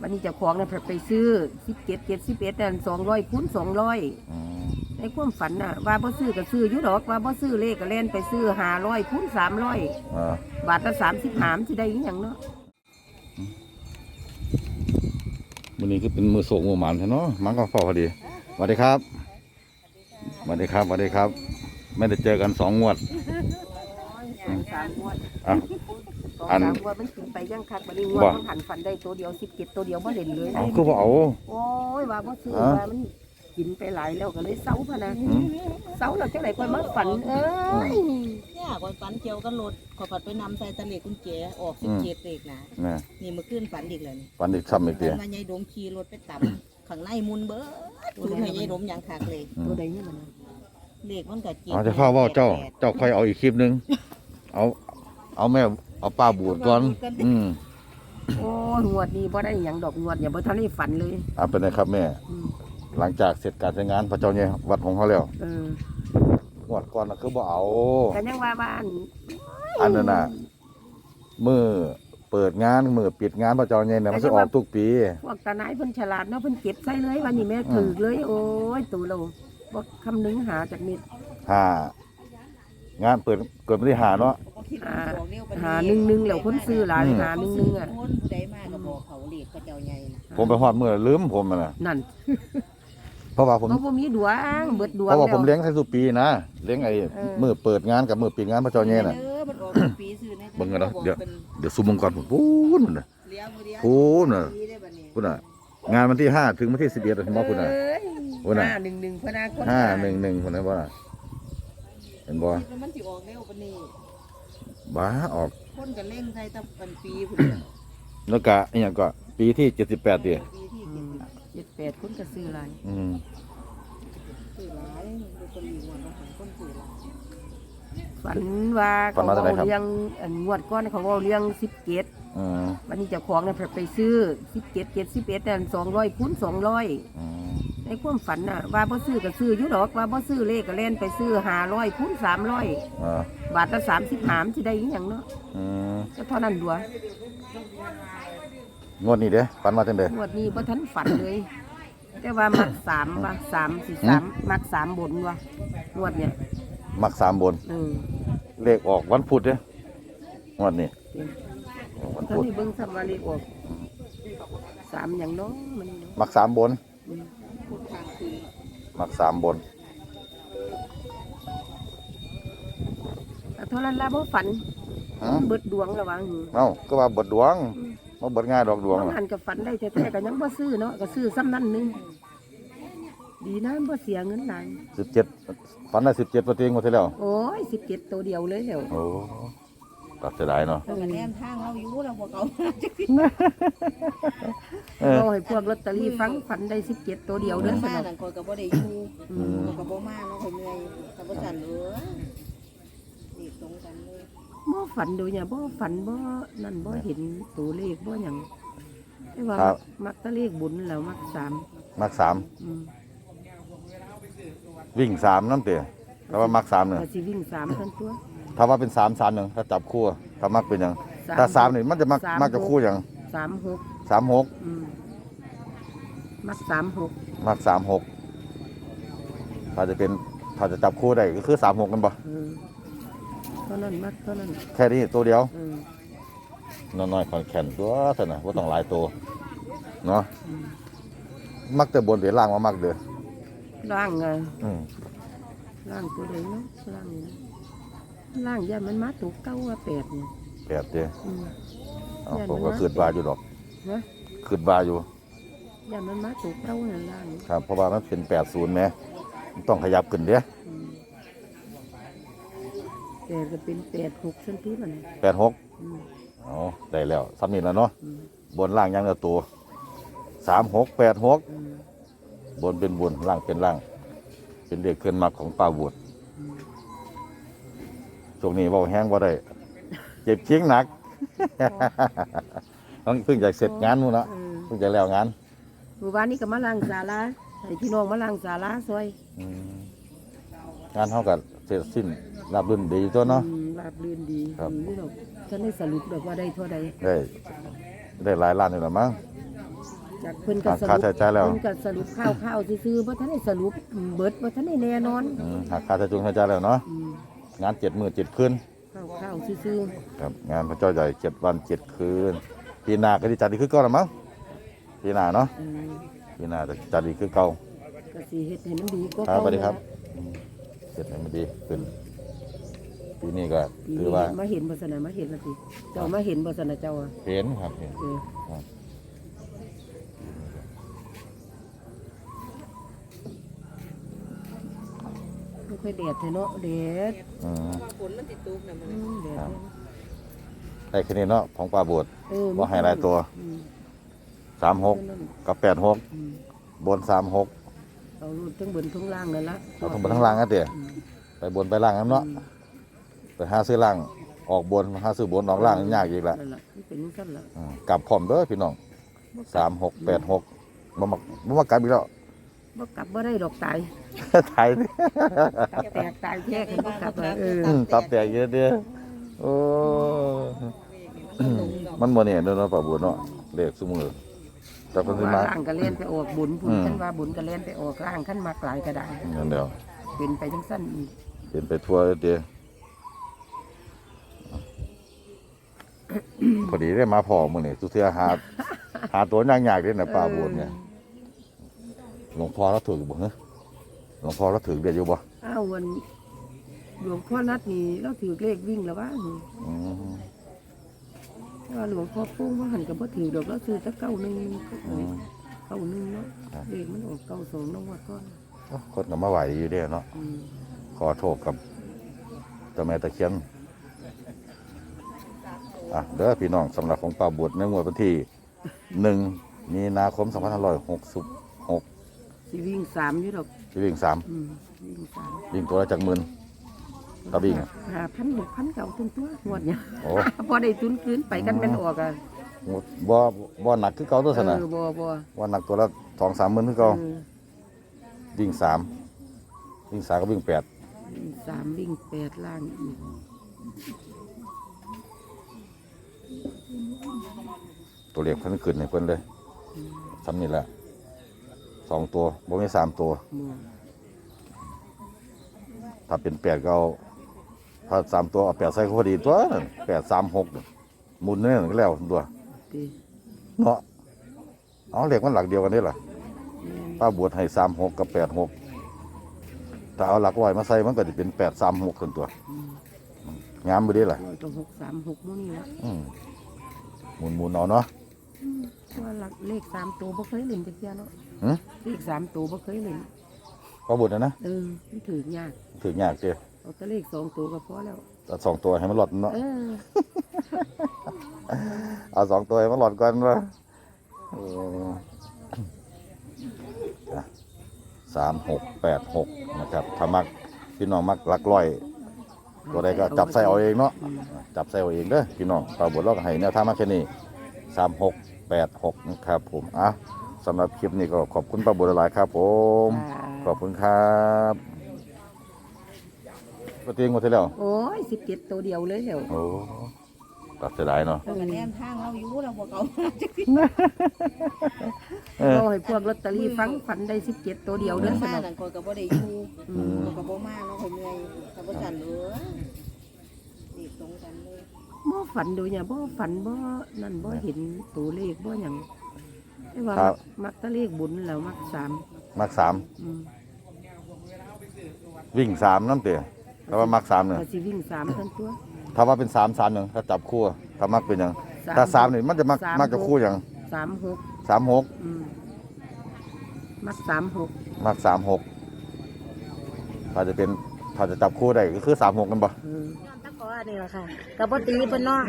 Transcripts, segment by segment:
วันนี้เจ้าของน่ะไปซื้อสิบเจ็ดเจ็ดสิบเอ็ดนั่นสองร้อยคูณสองร้อยอืมในความฝันน่ะว่าบ่ซื้อก็ซื้ออยู่ดอกว่าบ่ซื้อเลขก็เล่นไปซื้อห้าร้อยคูณสามร้อยอ่าบาทละสามสิบหามสิได้อีหยังเนาะวันนี้คือเป็นมือโศกมือหมันใช่เนาะมันก็พอพอดีสวัสดีครับสวัสดีครับสวัสดีครับ ไม่ได้เจอกันสองงวดสามงวดอะส องอันสามงวดมันกินไปยังคักบัดนี้งวดบ่มันหันฝันได้ตัวเดียวสิบเจ็ดตัวเดียวบ่เล่นเลยเอาคือว่าเอาโอ้ยว่าบ่ซื้อฮะว่ามันกินไปหลายแล้วก็เลยเศร้าพะนะอืมเศร้าแล้วจังได๋ก็มาฝันเอ้ยเนี่ยก่อนฝันเกี่ยวกับรถขอยผัดไปนำใส่ตะเหล็กกุญแจออกสิบเจ็ดเหล็กนะนี่นี่เมื่อคืนฝันอีกเลยนี่วันอีกซ้ำอีกเดียฝันว่ายายดมขี่รถไปต่ำข้างในมุนเบิดศูนย์ให้ยายดมอย่างคักเลยตัวใดนี่มันนะเหล็กมันก็เจ็ดเอาจะเข้าว่าเจ้า เจ้าค่อยเอาอีกคลิปหนึงเอาเอาแม่ เอาป้าบูดก่อน อืมโอ้ยงวดนี้บ่ได้หยังดอกงวดอย่าบ่ทันได้ฝันเลยเอาเป็นไงครับแม่ อืมหลังจากเสร็จการใช้งานพระเจ้าเนี่ยวัดของเขาแล้วเอองวดก่อนนะคือบ่เอา กันยังว่าบ้านอันนั้นน่ะมือเปิดงานมือปิดงานพระเจ้าเนี่ยนะมันจะออกทุกปี พวกตาไหนายเพิ่นฉลาดเนาะเพิ่นเก็บใส่เลยวันนี้แม่ถือเลย โอ้ยตูเราบ่คำนึงหาจากนิด ห้างานเปิดเกิดวันที่หาเนาะ หาหาหนึ่งหนึ่งแล้วคนซื้อหลายอืมหาหนึ่งหนึ่งอะคนผู้ใดมาก็บอกเขาเหล็กก็เจ้าใหญ่นะผมไปฮอดมือลืมผมมันน่ะนั่นเพราะว่าผม เขาบ่มีดวงเบิดดวงเพราะว่าแล้วผมเลี้ยงไทยสุปีนะเลี้ยงไอ้เออ มือเปิดงานกับมือปิดงานพระเจ้าเนี่ยน่ะเออมันออกปีซื้อในเบิ่งกันเนาะเดี๋ยว ป็นเดี๋ยวซุ่มมังกรผมพูนน่ะ เลี้ยงมือเดียวพูนน่ะ ปีได้บัดนี้ พูนน่ะงานวันที่ห้าถึงวันที่สิบเอ็ดถึงว่าพูนน่ะเอ้ยว่าน่ะ ห้าหนึ่งหนึ่งพนาคนห้าหนึ่งหนึ่งคนนั้นว่าเห็นบ่แล้วมันสิออกเร็วปานนี้ บ้าออกคนก็เร่งใส่ตั้งเป็นปีพุ่นแล้วก็อหย่างก็ปีที่เจ็ดสิบแปดดิปีที่อืมเจ็ดแปดคนก็ซื้อหลายอืมซื้อหลายดูคนอยู่วันละคนซื้อหลายฝันว่าเขาเว้าเลี้ยงอันงวดก้อนเขาเว่าเลี้ยงสิบเจ็ดอืมวันนี้เจ้าของน่ะไปซื้อสิบเจ็ดเจ็ดสิบเอ็ดนั่นสองร้อยคูณสองร้อย อืม ในความฝันน่ะว่าบ่ซื้อก็ซื้ออยู่ดอกว่าบ่ซื้อเลขก็เล่นไปซื้อห้าร้อยคูณสามร้อยอ่าบาทละสามสิบหามสิได้อีหยังเนาะอืมก็เท่านั้นดัวงวดนี้เด้ฝันมาจังเด้งวดนี้บ่ทันฝันเลย แต่ว่ามักสามว่าสามสี่สามมักสามบนว่ะงวดเนี่ยมักสามบน เออเลขออกวันพุธเด้งวดนี้เป็นออกวันตอนพุธนี้เบิ่งทำว่าเลขออกสามอย่างเน้องมันเนาะมักสามบน อืมพูดทางคืน มักสามบนแต่เท่านั้นละบ่ฝันฮะเบิดดวงระวังหือเอ้าก็ว่าบดดวงมาบดง่ายดอกดวงบางน่ะหันกับฝันได้แท้ๆก็ยังบ่ซื้อเนาะก็ซื้อซ้ำนั่นหนึงดีนะบ่เสียเงินหลายสิบเจ็ดฝันได้สิบเจ็ดปฏิงวดที่แล้ว โอ้ยสิบเจ็ดตัวเดียวเลยแล้ว โอ้ ตัดเสียดายเนาะเขาก็แนมทางเราอยู่เราบอกเขาจักสิเออโอ้ยพวกลอตเตอรี่ฟังฝันได้สิบเจ็ดตัวเดียวเดิเด้อนสมานุกหลังคนก็บ่ได้อยู่อืมคนก็บ่มาเนาะคนเหนื่อยแต่บ่สั่นเด้อนี่ตรงกันเลยบ่ฝันดูเนี่ยบ่ฝันบ่นั่นบ่เห็นตัวเลขบ่หยังแต่ว่าครับ มักแตะเลขบุญแล้วมักสามมักสามอืมวิ่งสามน้ำเตะแต่ว่ามักสามเนี่ยก็สิวิ่งสามเท่านตัว ถ้าว่าเป็นสามสามหนึ่งถ้าจับคู่อะถ้ามักเป็นหยังสามถ้าสามนี่มันจะมักสาม มักจะคู่อย่างสามหกสามหกอืมมักสามหกมักสามหกถ้าจะเป็นถ้าจะจับคู่ได้ก็คือสามหกกันปะเออเท่านั้นมักเท่านั้นแค่นี้ตัวเดียวเออน้อยๆคอนแขนตัวเท่านั้นว่าต้องหลายตัวเนาะอืมมักแต่บนเดี๋ยวล่างมามักเด้อล่างไงอืมล่างตัวใดเนาะล่างนี่นะ ล่างย่ามันมาตัวเก้าว่าแปดเนี่ยแปดเด้ออืม เอาแม่นผมก็นะคืดบาอยู่ดอกนะคืดบาอยู่ย่ามันมาตัวเก้านั่นล่างนี่ครับเพราะว่ามันเป็นแปดศูนย์ไหมมันต้องขยับขึ้นเด้ออืมแปดก็เป็นแปดหกชั้นที่มันแปดหกอืมเอาได้แล้วซ้ำนี่แล้วเนาะอืมบนล่างยังละตัวสามหกแปดหกอืมบนเป็นบนล่างเป็นล่าง เป็นเด็กเคลื่อนมักของป้าบวชอืม ช่วงนี้เบาแห้งบ่ได้เจ็บเชียงหนักต้องเพิ่งจะเสร็จงานนู่นละเออเพิ่งจะแล้วงานเมื่อวานนี้ก็มาล้างศาลาให้พี่น้องมาล้างศาลาซอยอืมงานเท่ากับเสร็จสิ้นรับรื่นดีตัวเนาะ อืมราบรื่นดีครับดีนี่ดอกฉันได้สรุปดอกว่าได้เท่าใดได้ ได้หลายล้านอยู่แล้วมั้ง จากเพิ่นก็สค่ารุปใช้จ่ายแล้ว เพิ่นก็สรุปข้าวๆซื่อๆบ่ทันได้สรุปเบิดบ่ทันได้แน่นอนอืมหักค่าใช้จุงใช้จ่ายแล้วเนาะ อืม งานเจ็ดมื้อเจ็ดคืนข้าวๆซื่อครับงานพระเจ้าใหญ่เจ็ดวันเจ็ดคืนปีหน้าก็ที่จัดอีกคือเก่าละมั้งปีหน้าเนาะๆอืมปีหน้าจะจัดอีกคือเก่าก็สิเฮ็ดให้มันดีกว่าครับเก่าสวัสดีครับอืมเสร็จให้มันดีขึ้นปีนี้ก็ปีถือนี้ว่ามาเห็นบ่ซั่นน่ะมาเห็นแล้วสิเจ้ามาเห็นบ่ซั่นน่ะเจ้าอะเห็นครับเห็น เออครับ ค่อยแดดแท้เนาะแดดอืมฝนมันติดตุกนะมันอืมแดดครับได้แค่นี้เนาะของปลาบวชเออบ่ให้หลายตัว อืมสามหกกับแปดหกอืมบนสามหกเอารูดทั้งบนทั้งล่างนั่นละเอาทั้งบนทั้งล่างกันเดี๋ยอืมไปบนไปล่างกันเนาะไปหาซื้อล่างออกบนหาซื้อบนออกล่างนี่ยากอีกละนั่นล่ะมันเป็นจังซั่นล่ะอืมกลับพร้อมเด้อพี่น้องสามหกแปดหกบ่มักบ่มักกลับอีกแล้ว บ่กลับบ่ได้ดอกตายไทยนี่ตับแตกตายแท้กันบ่กลับอะเอออืมตับแตกเยอะเด้อโอ้มันบ่เนี่ยเด้อเนาะป้าบุญเนาะเลขซุมือแต่เพิ่นสิว่ามาล่างก็เล่นไปออกบุญบุญอืมคันว่าบุญก็เล่นไปออกล่างคันมักหลายก็ได้นั่นเดียวเป็นไปจังซั่นอีกเป็นไปทั่วเด้อพอดีได้มาพอมื้อนี้สุเทื่อหา หาตัวยากๆเด้น่ะป้าบุญเนี่ย หลวงพ่อเราถือบ่ฮะหลวงพ่อเราถือเดีดยวบ่อ้าววันหลวงพ่อนัดนี่เราถือเลขวิ่งแล้วว่าอืมว่าหลวงพ่อปุ้งว่าหันกับว่าถือดอกแล้วซื้อตะเก้าหนึ่งอืม เก้าหนึ่งเนาะครับ เลขมันออกเก้าสองน้องวัดก้อนโอ้คนก็มาไหวอยู่เด้เนาะขอโทษกับตจ้าแม่ตะเคียนอะเด้อพี่น้องสำหรับของป่าบวชในงวดวันที่หนึ่งมีนาคมสองพันห้าร้อยหกสิบ สิบหกสิวิ่งสามอยู่ดอกที่วิ่งสามอืมวิ่งสามวิ่งตัวละจากหมื่นตะวิ่งอะหาพันหกพันเก่าทุนตัวงวดเนี่ยโอ้พอได้ทุนคืนไปกันเป็นออกอะบ่บ่หนักคือเก่าตัวสนะเออบ่บ่ว่าหนักตัวละสองสามหมื่นคือเก่าเออวิ่งสามวิ่งสามก็วิ่งแปดวิ่งสามวิ่งแปดล่างอีกตัวเลขเพิ่นขึ้นให้เพิ่นเลยซ้ำนี่แหละ สองตัวบ่มีสามตัวหมู่ถ้าเป็นแปดก็เอาถ้าสามตัวเอาแปดใส่ก็พอดีตัวนั่นแปดสามหกหมุนเนี่ยก็แล้วตัวติเนาะเอาเลขมันหลักเดียวกันนี่ล่ะแม่นป้าบวชให้สามหกกับแปดหกถ้าเอาหลักร้อยมาใส่มันก็จะเป็นแปดสามหกตัวตัวอืมงามบ่ดีล่ะร้อยกับหกสามหกหมู่นี่ละอืมหมุนหมุนเอาเนาะ ว่าหลักเลขสามตัวบ่เคยเล่นจักเที่ยเนาะหือเลขสามตัวบ่เคยเล่นป้าบวชนะนะเออมันถือยากถือยากเจ้เอาแต่เลขสองตัวก็พอแล้ว เอาสองตัวให้มันหลอดเนาะเออเอาสองตัวให้มันหลอดก่อนว่าสามหกแปดหกนะครับถ้ามักพี่น้องมักหลักร้อย ตัวใดก็จับใส่เอาเองเนาะ อืม จับใส่เอาเองเด้อพี่น้องปลาบดลอกให้แนวทางมาแค่นี้สามหก แปดหกนะครับผมอะสำหรับคลิปนี้ก็ขอบคุณปลาบดหลายๆครับผม ขอบคุณครับปฏิงหมดที่แล้วโอ้ยสิบเจ็ดตัวเดียวเลยเหรอโอ้ตัดเสียดายเนาะเราก็แนมทางเราอยู่เราบอกเอาจักทีเออก็ให้พวกลอตเตอรี่ฟังฝันได้สิบเจ็ดตัวเดียวเด้อสมานุกนั่นคนก็บ่ได้อยู่อืม คนก็บ่มาเนาะคนเมื่อยก็บ่สั่นเด้อนี่ตรงกันเลย บ่ฝันดูเนี่ยบ่ฝันบ่นั่นบ่เห็นตัวเลขบ่หยังแต่ว่า ครับ มักแตะเลขบุญแล้วมักสามมักสามอืมวิ่งสามน้ำเตะถ้าว่ามักสามเนี่ยก็สิวิ่งสามทั้งตัว ถ้าว่าเป็นสามสามหนึ่งถ้าจับคู่ถ้ามักเป็นหยังสามถ้าสามนี่มันจะมักสาม มักจะคู่อย่างสามหกสามหกอืมมักสามหกมักสามหกถ้าจะเป็นถ้าจะจับคู่ได้ก็คือสามหกกันปะเออตะกอ นี่แหละค่ะกับปตีเพิ่นเนาะ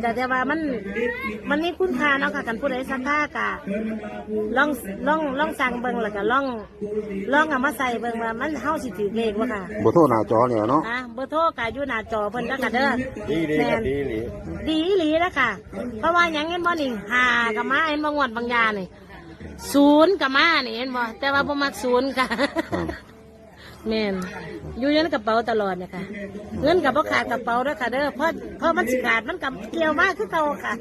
แต่แต่ว่ามันมันมีคุณค่าเนาะค่ะกันผู้ใดสักค่ากะลองลองลองสั่งเบิ่งแล้วก็ลองลองเอามาใส่เบิ่งว่ามันเฮาสิถือเลขบ่ค่ะบโทษหน้าจอเนี่ยเนาะนะเบอร์โทรก็อยู่หน้าจอเพิ่นแล้วก็เด้อดีดีแม่ครับนดีดีดีอีหลีแล้วค่ะ เพราะว่าหยังเห็นบ่นี่หากับมาเห็นบ่งวดบางยานี่ศูนย์กับมานี่เห็นบ่แต่ว่าบ่มักศูนย์ค่ะ แม่นอยู่ในกระเป๋าตลอดเนี่ยค่ะเงินกับพ่ขาดกระเป๋าด้วยค่ะเด้อเพราะเพราะมันสิขาดมันกับเกี่ยวมากคือเก่าค่ะ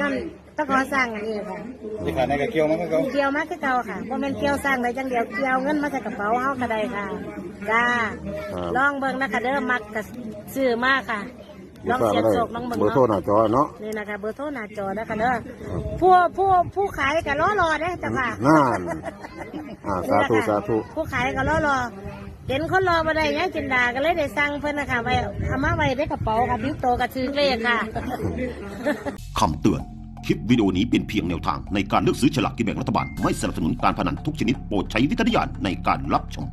งั้นแตต้องขอสร้างอันนี้ค่ะที่ขาดในกระเกี่ยวมันก็เขาเกี่ยวมาคือเก่าค่ะบ่แม่นเกี่ยวสร้างได้จังเดียวเกี่ยวเงินมาใส่กระเป๋าเฮาก็ได้ค่ะจ้าลองเบิ่งนะคะเด้อมักก็ซื้อมาค่ะลองเสียบโศกลองเบิ่งเบอร์โทรหเนาะน้าจอเนาะนี่นะคะเบอร์โทรหน้าจอนะคะเด้อผู้ผู้ผู้ขายก็รอรอเด้อจ้ะค่ะนั่นอ่าสาธุสาธุผู้ขายก็รอรอ เห็นคนรอมาได้ยังจินดาก็เลยได้สั่งเพิ่นนะคะไว้เอามาไว้ในกระเป๋าค่ะพิ้วโตกับชื่อเลขค่ะ คำเตือน คลิปวิดีโอนี้เป็นเพียงแนวทางในการเลือกซื้อฉลากกินแบ่งรัฐบาล ไม่สนับสนุนการพนันทุกชนิดโปรดใช้วิจารณญาณในการรับชม